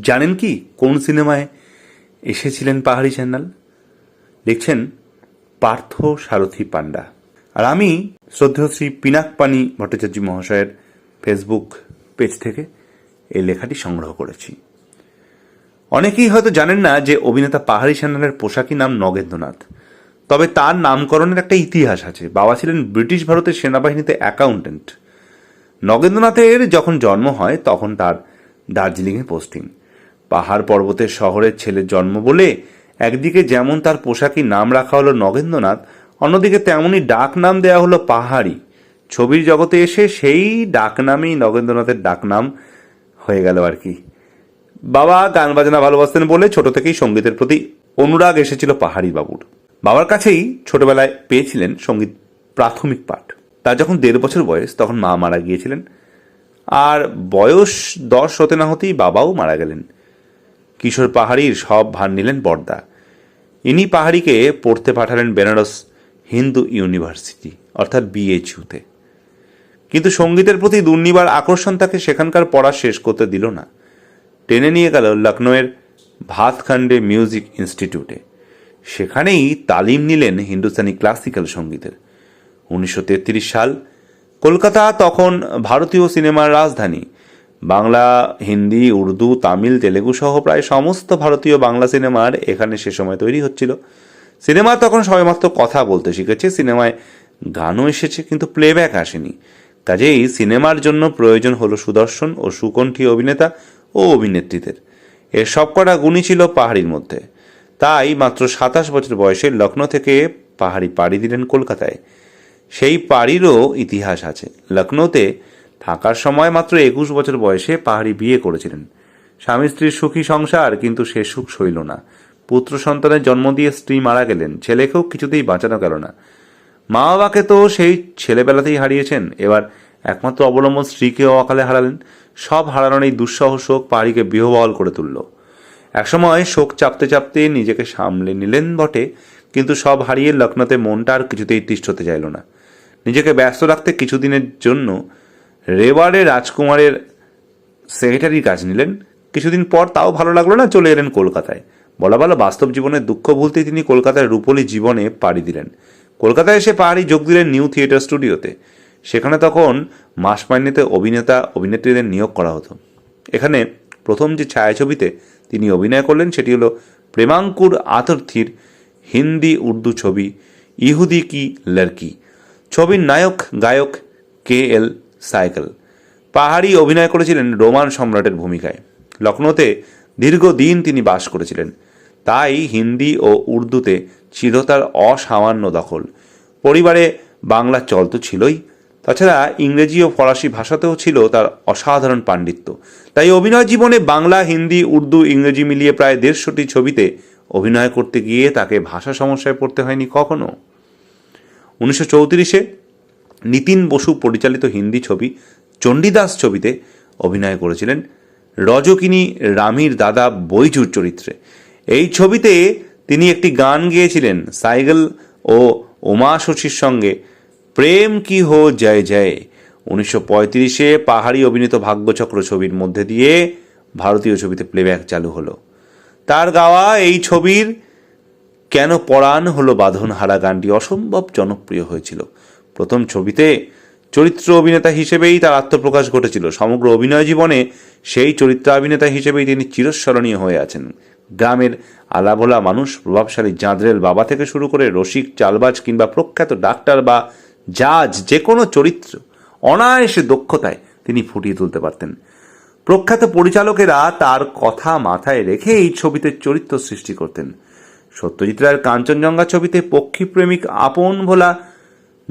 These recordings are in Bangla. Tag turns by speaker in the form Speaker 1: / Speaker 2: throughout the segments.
Speaker 1: জানেন কি কোন সিনেমায় এসেছিলেন পাহাড়ি চ্যানেল? লিখছেন পার্থ সারথী পান্ডা। আর আমি শ্রদ্ধেয় শ্রী পিনাক পানি ভট্টাচার্য মহাশয়ের ফেসবুক পেজ থেকে এই লেখাটি সংগ্রহ করেছি। অনেকেই হয়তো জানেন না যে অভিনেতা পাহাড়ি চ্যানেলের পোশাকি নাম নগেন্দ্রনাথ। তবে তার নামকরণের একটা ইতিহাস আছে। বাবা ছিলেন ব্রিটিশ ভারতের সেনাবাহিনীতে অ্যাকাউন্টেন্ট নগেন্দ্রনাথের যখন জন্ম হয়, তখন তার দার্জিলিংয়ে পোস্টিং। পাহাড় পর্বতের শহরের ছেলের জন্ম বলে একদিকে যেমন তার পোশাকি নাম রাখা হলো নগেন্দ্রনাথ, অন্যদিকে তেমনই ডাক নাম দেওয়া হলো পাহাড়ি। ছবির জগতে এসে সেই ডাক নামেই নগেন্দ্রনাথের ডাক নাম হয়ে গেল আর কি। বাবা গান বাজনা ভালোবাসতেন বলে ছোট থেকেই সঙ্গীতের প্রতি অনুরাগ এসেছিল পাহাড়ি বাবুর। বাবার কাছেই ছোটবেলায় পেয়েছিলেন সংগীত প্রাথমিক পাঠ। তার যখন দেড় বছর বয়স, তখন মা মারা গিয়েছিলেন। আর বয়স দশ হতে না হতেই বাবাও মারা গেলেন। কিশোর পাহাড়ির সব ভার নিলেন বর্দা। ইনি পাহাড়িকে পড়তে পাঠালেন বেনারস হিন্দু ইউনিভার্সিটি, অর্থাৎ বিএইচইউতে কিন্তু সঙ্গীতের প্রতি দুর্নিবার আকর্ষণ তাকে সেখানকার পড়া শেষ করতে দিল না। টেনে নিয়ে গেল লখনৌয়ের ভাতখান্ডে মিউজিক ইনস্টিটিউটে। সেখানেই তালিম নিলেন হিন্দুস্তানি ক্লাসিক্যাল সঙ্গীতের। উনিশশো তেত্রিশ সাল কলকাতা, তখন ভারতীয় সিনেমার রাজধানী। বাংলা, হিন্দি, উর্দু, তামিল, তেলেগু সহ প্রায় সমস্ত ভারতীয় বাংলা সিনেমার এখানে সে সময় তৈরি হচ্ছিল। সিনেমা তখন সবেমাত্র কথা বলতে শিখেছে, সিনেমায় গানও এসেছে কিন্তু প্লেব্যাক আসেনি। কাজেই সিনেমার জন্য প্রয়োজন হলো সুদর্শন ও সুকণ্ঠী অভিনেতা ও অভিনেত্রীদের। এর সবকটা গুণই ছিল পাহাড়ির মধ্যে। তাই মাত্র সাতাশ বছর বয়সে লখনৌ থেকে পাহাড়ি পাড়ি দিলেন কলকাতায়। সেই পাড়িরও ইতিহাস আছে। লখনৌতে থাকার সময় মাত্র একুশ বছর বয়সে পাহাড়ি বিয়ে করেছিলেন। স্বামী স্ত্রীর সুখী সংসার, কিন্তু সে সুখ সইল না। পুত্র সন্তানের জন্ম দিয়ে স্ত্রী মারা গেলেন, ছেলেকেও কিছুতেই বাঁচানো গেল না। মা বাবাকে তো সেই ছেলেবেলাতেই হারিয়েছেন। এবার একমাত্র অবলম্বন স্ত্রীকেও অকালে হারালেন। সব হারানোর এই দুঃসহ শোক পাহাড়িকে বিহবল করে তুলল। একসময় শোক চাপতে চাপতে নিজেকে সামলে নিলেন বটে, কিন্তু সব হারিয়ে লখনৌতে মনটা আর কিছুতেই তিষ্ঠ হতে চাইল না। নিজেকে ব্যস্ত রাখতে কিছুদিনের জন্য রেওয়ারে রাজকুমারের সেক্রেটারির কাজ নিলেন। কিছুদিন পর তাও ভালো লাগল না, চলে এলেন কলকাতায়। বলা ভালো, বাস্তব জীবনের দুঃখ ভুলতেই তিনি কলকাতার রূপলী জীবনে পাড়ি দিলেন। কলকাতায় এসে পাহাড়ি যোগ দিলেন নিউ থিয়েটার স্টুডিওতে। সেখানে তখন মাস মাইনেতে অভিনেতা, অভিনেত্রীদের নিয়োগ করা হতো। এখানে প্রথম যে ছায়াছবিতে তিনি অভিনয় করলেন, সেটি হলো প্রেমাঙ্কুর আতর্থীর হিন্দি উর্দু ছবি, ইহুদি কি লড়কি। ছবির নায়ক, গায়ক কে এল সাইকেল। পাহাড়ি অভিনয় করেছিলেন রোমান সম্রাটের ভূমিকায়। লখনৌতে দীর্ঘদিন তিনি বাস করেছিলেন। তাই হিন্দি ও উর্দুতে ছিল তার অসামান্য দখল। পরিবারে বাংলা চল তো ছিলই। তাছাড়া ইংরেজি ও ফরাসি ভাষাতেও ছিল তার অসাধারণ পাণ্ডিত্য। তাই অভিনয় জীবনে বাংলা, হিন্দি, উর্দু, ইংরেজি মিলিয়ে প্রায় দেড়শোটি ছবিতে অভিনয় করতে গিয়ে তাকে ভাষা সমস্যায় পড়তে হয়নি কখনো। উনিশশো চৌত্রিশে নিতিন বসু পরিচালিত হিন্দি ছবি চণ্ডীদাস ছবিতে অভিনয় করেছিলেন রজকিনী রামির দাদা বৈজুর চরিত্রে। এই ছবিতে তিনি একটি গান গেয়েছিলেন, সাইগল ও উমা শশীর সঙ্গে, প্রেম কি হো জয় জয়। উনিশশো পঁয়ত্রিশে পাহাড়ি অভিনীত ভাগ্যচক্র ছবির মধ্যে দিয়ে ভারতীয় ছবিতে প্লেব্যাক চালু হলো। তার গাওয়া এই ছবির কেন পরাণ হলো বাঁধন হারা গানটি অসম্ভব জনপ্রিয় হয়েছিল। প্রথম ছবিতে চরিত্র অভিনেতা হিসেবেই তার আত্মপ্রকাশ ঘটেছিল। সমগ্র অভিনয় জীবনে সেই চরিত্র অভিনেতা হিসেবেই তিনি চিরস্মরণীয় হয়ে আছেন। গ্রামের আলাভোলা মানুষ, প্রভাবশালী জাঁদরেল বাবা থেকে শুরু করে রসিক চালবাজ কিংবা প্রখ্যাত ডাক্তার বা জাজ যে কোনো চরিত্র, অনায়াসে দক্ষতায় তিনি ফুটিয়ে তুলতে পারতেন। প্রখ্যাত পরিচালকেরা তার কথা মাথায় রেখে এই ছবিতে চরিত্র সৃষ্টি করতেন। সত্যজিৎ রায়ের কাঞ্চনজঙ্ঘা ছবিতে পক্ষী প্রেমিক আপন ভোলা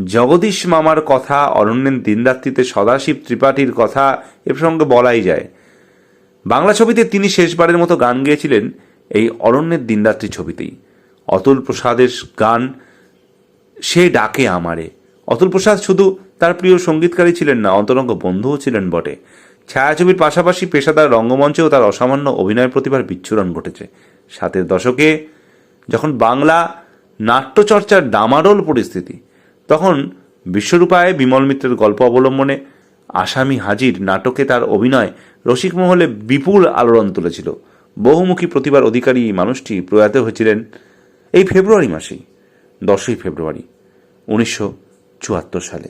Speaker 1: জগদীশ মামার কথা, অরণ্যের দিনরাত্রিতে সদাশিব ত্রিপাঠীর কথা এ প্রসঙ্গে বলাই যায়। বাংলা ছবিতে তিনি শেষবারের মতো গান গেয়েছিলেন এই অরণ্যের দিনরাত্রি ছবিতেই। অতুল প্রসাদের গান, সে ডাকে আমারে। অতুল প্রসাদ শুধু তার প্রিয় সঙ্গীতকারী ছিলেন না, অন্তরঙ্গ বন্ধুও ছিলেন বটে। ছায়াছবির পাশাপাশি পেশাদার রঙ্গমঞ্চেও তার অসামান্য অভিনয় প্রতিভার বিচ্ছুরণ ঘটেছে। সাতের দশকে যখন বাংলা নাট্যচর্চার ডামাডোল পরিস্থিতি তখন বিশ্বরূপায় বিমল মিত্রের গল্প অবলম্বনে আসামি হাজির নাটকে তার অভিনয় রসিক মহলে বিপুল আলোড়ন তুলেছিল। বহুমুখী প্রতিভার অধিকারী মানুষটি প্রয়াত হয়েছিলেন এই ফেব্রুয়ারি মাসেই, দশই ফেব্রুয়ারি, উনিশশো চুয়াত্তর সালে।